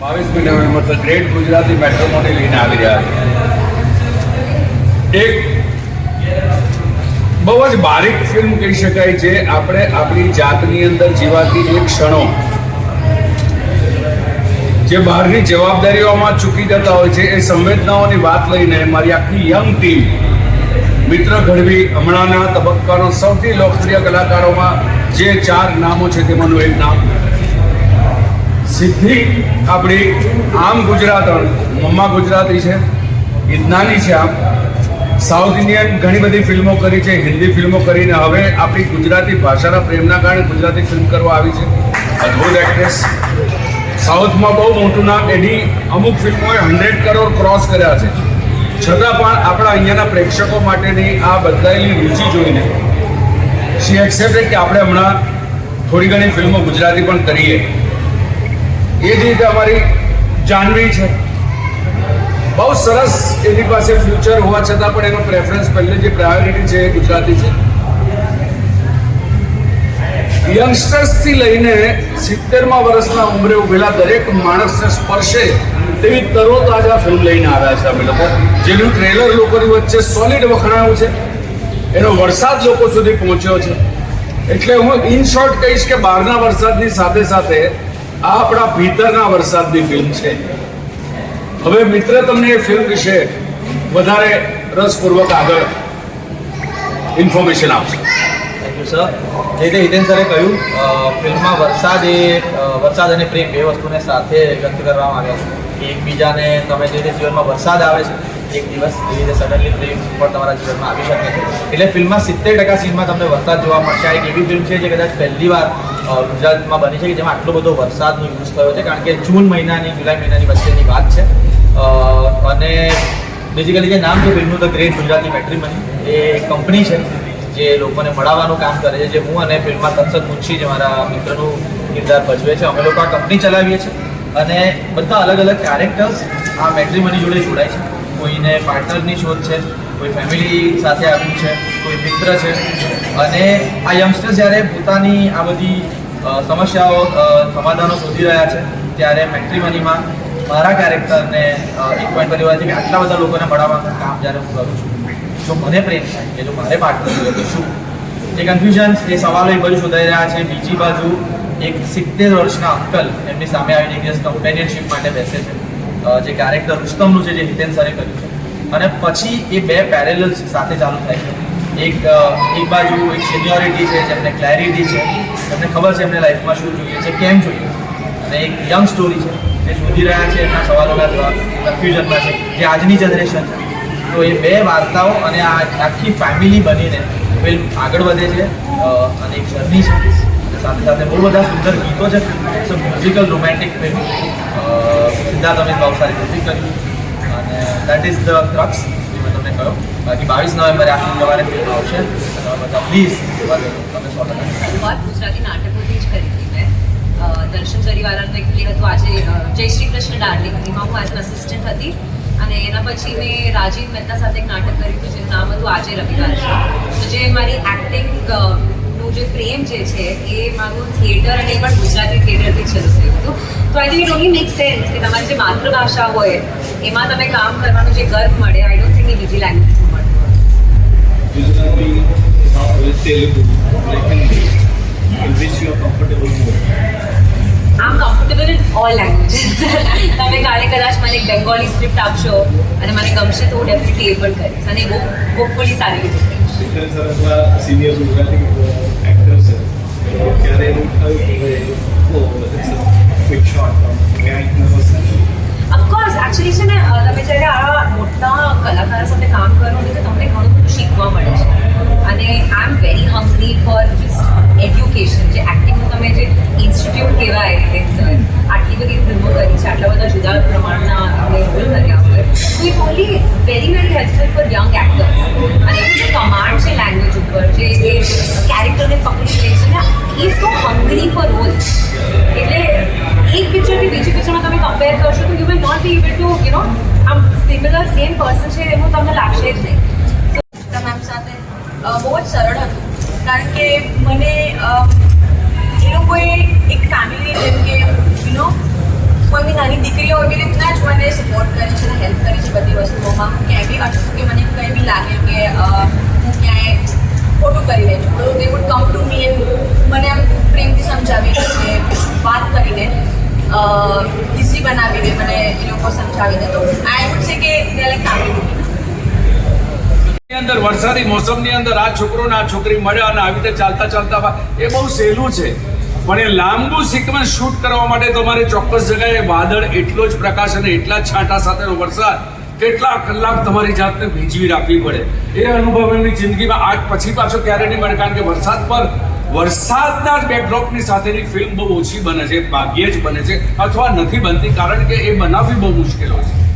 બાવીસમી નવેમ્બર તો ગ્રેટ ગુજરાતી મેટ્રોમોની લઈને આવી રહ્યા છે એક બહુ જ બારીક ફિલ્મ કહી શકાય છે, આપણે આપણી જાતની અંદર જીવાતી એક ક્ષણો. જે બહારની જવાબદારીઓમાં ચૂકી જતા હોય છે, એ સંવેદનાઓની વાત લઈને મારી આખી યંગ ટીમ મિત્ર ઘડવી હમણાંના તબક્કાનો સૌથી લોકપ્રિય કલાકારોમાં જે ચાર નામો છે, તેમાંનું એક નામ સિદ્ધિ આપણી આમ ગુજરાત મમ્મા ગુજરાતી છે. ઇજ્ઞાની છે આમ. સાઉથ ઇન્ડિયન ઘણી બધી ફિલ્મો કરી છે, હિન્દી ફિલ્મો કરીને હવે આપણી ગુજરાતી ભાષાના પ્રેમના કારણે ગુજરાતી ફિલ્મ કરવા આવી છે. અદ્ભુત એક્ટ્રેસ સાઉથમાં બહુ મોટું નામ એની અમુક ફિલ્મોએ હંડ્રેડ કરોડ ક્રોસ કર્યા છે. છતાં પણ આપણા અહીંયાના પ્રેક્ષકો માટેની આ બદલાયેલી રુચિ જોઈને શી એક્સેપ્ટેડ કે આપણે હમણાં થોડી ઘણી ફિલ્મો ગુજરાતી પણ કરીએ. એ જ રીતે અમારી જાનવી છે. બહુ સરસ એની પાસે ફ્યુચર હોવા છતાં પણ એનો પ્રેફરન્સ પહેલે જે પ્રાયોરિટી છે એ ગુજરાતી છે. યંગસ્ટર્સથી લઈને સિત્તેરમાં વર્ષના ઉંમરે ઉભેલા દરેક માણસને સ્પર્શે તેવી તરોતાજા ફિલ્મ લઈને આવ્યા છે અમે લોકો. જેનું ટ્રેલર લોકોની વચ્ચે સોલિડ વખણાયું છે. એનો વરસાદ લોકો સુધી પહોંચ્યો છે. એટલે હું ઇન શોર્ટ કહીશ કે બહારના વરસાદની સાથે સાથે આપણા ભીતરના વરસાદની ફિલ્મ છે. હવે મિત્ર, તમને એ ફિલ્મ વિશે વધારે રસપૂર્વક આગળ ઇન્ફોર્મેશન આપશે. સર જે રીતે હિતેન સરે કહ્યું ફિલ્મમાં વરસાદ એ વરસાદ અને પ્રેમ બે વસ્તુને સાથે વ્યક્ત કરવામાં આવ્યા છે. એકબીજાને તમે જે રીતે જીવનમાં વરસાદ આવે છે, એક દિવસ એ રીતે સડનલી પ્રેમ પણ તમારા જીવનમાં આવી શકે છે. એટલે ફિલ્મમાં સિત્તેર ટકા સીનમાં તમને વરસાદ જોવા મળશે. આ એક એવી ફિલ્મ છે જે કદાચ પહેલી વાર ગુજરાતમાં બની છે કે જેમાં આટલો બધો વરસાદનો યુઝ થયો છે. કારણ કે જૂન મહિનાની, જુલાઈ મહિનાની વચ્ચેની વાત છે. અને બેઝિકલી જે નામ છે ફિલ્મનું ધ ગ્રેટ ગુજરાતી મેટ્રીમની એ કંપની છે જે લોકોને મળાવવાનું કામ કરે છે. જે હું અને ફિલ્મમાં તત્સદ મુનશી, જે મારા મિત્રનું કિરદાર ભજવે છે, અમે લોકો આ કંપની ચલાવીએ છીએ. અને બધા અલગ અલગ કેરેક્ટર્સ આ મેટ્રીમની જોડે જોડાય છે. કોઈને પાર્ટનરની શોધ છે, કોઈ ફેમિલી સાથે આવ્યું છે, કોઈ મિત્ર છે. અને આ યંગસ્ટર્સ જ્યારે પોતાની આ બધી સમસ્યાઓ સમાધાનો શોધી રહ્યા છે, ત્યારે મેટ્રીમનીમાં મારા કેરેક્ટરને એક પોઈન્ટ પર છે કે આટલા બધા લોકોને મળવાનું કામ જ્યારે હું કરું છું. જો મને પ્રેમ થાય કે જો મારે પાર્ટનર જોઈએ તો શું? જે કન્ફ્યુઝન્સ એ સવાલો એક બાજુ શોધાઈ રહ્યા છે. બીજી બાજુ એક સિત્તેર વર્ષના અંકલ એમની સામે આવીને એક દિવસ કમ્પેનિયનશિપ માટે બેસે છે. જે કેરેક્ટર રુસ્તમનું છે, જે હિતેન સરે કર્યું છે. અને પછી એ બે પેરેલલ્સ સાથે ચાલુ થાય છે. એક એક બાજુ એક સિનિયોરિટી છે, જેમને ક્લેરિટી છે. એમને ખબર છે એમને લાઈફમાં શું જોઈએ છે, કેમ જોઈએ અને એક યંગ સ્ટોરી છે, જે શોધી રહ્યા છે, એમના સવાલોના જવાબ કન્ફ્યુઝનમાં છે, જે આજની જનરેશન છે. તો એ બે વાર્તાઓ અને આ આખી ફેમિલી બનીને ફિલ્મ આગળ વધે છે અને એક જર્ની છે. સાથે સાથે બહુ બધા સુંદર ગીતો છે. So musical romantic film Siddharth Amit સારી મ્યુઝિક કર્યું અને દેટ ઇઝ ધ ક્રક્સ જે મેં તમને કહ્યું. બાકી બાવીસ નવેમ્બરે આ ફિલ્મ ફિલ્મ આવશે. બધા પ્લીઝ જોવા જજો તમે સો ટકા ગુજરાતી નાટકોથી જ કરી હતી મેં. દર્શન જરીવાલાનું એક પ્લે હતું. આજે જય શ્રી કૃષ્ણ ડાર્લિંગ. એમાં હું એઝ અસિસ્ટન્ટ હતી. અને એના પછી મેં રાજીવ મહેતા સાથે એક નાટક કર્યું હતું, જેનું નામ હતું આજે રવિવાર છે. જે મારી એક્ટિંગ નું જે પ્રેમ જે છે એ મારું થિયેટર અને પણ ગુજરાતી થિયેટરથી શરૂ થયું હતું. તો I think it only make sense કે તમારી જે માતૃભાષા હોય, એમાં તમે કામ કરવાનું જે ગર્વ મળે આઈ ડોન્ટ થિંક એ બીજી લેંગ્વેજમાં મળતું? આમ કમ્ફર્ટેબલ ઇન ઓલ લેંગ્વેજીસ તમે કાલે કદાચ મને બેંગોલી સ્ક્રિપ્ટ આપશો, અને મને ગમશે તો હું ડેફિનેટલી એ પણ કરીશ. અને બહુ હોપફુલી સારી રીતે કરીશ શિખર સર અથવા સિનિયર ગુજરાતી એક્ટર છે ક્યારે એવું થયું ક્વિક શોટ ઓફકોર્સ એકચ્યુઅલી છે ને તમે જ્યારે આ મોટા કલાકારો સાથે કામ કરો ને તો તમને ઘણું બધું શીખવા મળે છે. અને I am very hungry for just education જે એક્ટિંગનું તમે જે ઇન્સ્ટિટ્યૂટ કહેવાય આટલી બધી ફિલ્મો કરી છે, આટલા બધા જુદા પ્રમાણના રોલ કર્યા હોય. તો it only very very helpful for young actors a so hungry for role એટલે એક પિક્ચરથી બીજી પિક્ચરમાં તમે કમ્પેર કરશો તો you will not be able to you know આમ સિમિલર સેમ પર્સન છે એવું તમને લાગશે જ નહીં. ગીતા મેમ સાથે બહુ જ સરળ હતું. કારણ કે મને એ લોકોએ એક ફેમિલી જેમ કે યુ નો કોઈ બી નાની દીકરીઓ એવી રીતના જ મને સપોર્ટ કરે છે હેલ્પ કરી છે બધી વસ્તુઓમાં. હું ક્યાંય બી અટકું કે મને કંઈ બી લાગે કે હું ક્યાંય ખોટું કરી તો they would come to me and મને આમ પ્રેમથી સમજાવી કે વાત કરીને ઇઝી બનાવીને મને એ લોકો સમજાવીને તો આઈ વુડ છે કે દે લાઈક ફેમિલી અંદર વરસાદી મોસમની અંદર આ છોકરો ને આ છોકરી મળ્યા અને આવી રીતે ચાલતા ચાલતા એ બહુ સહેલું છે. પણ એ લાંબુ સિક્વન્સ શૂટ કરવા માટે તમારે ચોક્કસ જગ્યાએ વાદળ એટલો જ પ્રકાશ અને એટલા જ છાંટા સાથેનો વરસાદ. કેટલા કલાક તમારી જાતને ભીંજવી રાખવી પડે? એ અનુભવ એમની જિંદગીમાં આજ પછી પાછો ક્યારે નહીં મળે? કારણ કે વરસાદ પર, વરસાદના જ બેકડ્રોપની સાથેની ફિલ્મ બહુ ઓછી બને છે, ભાગ્યે જ બને છે, અથવા નથી બનતી, કારણ કે એ બનાવવી બહુ મુશ્કેલ હોય છે.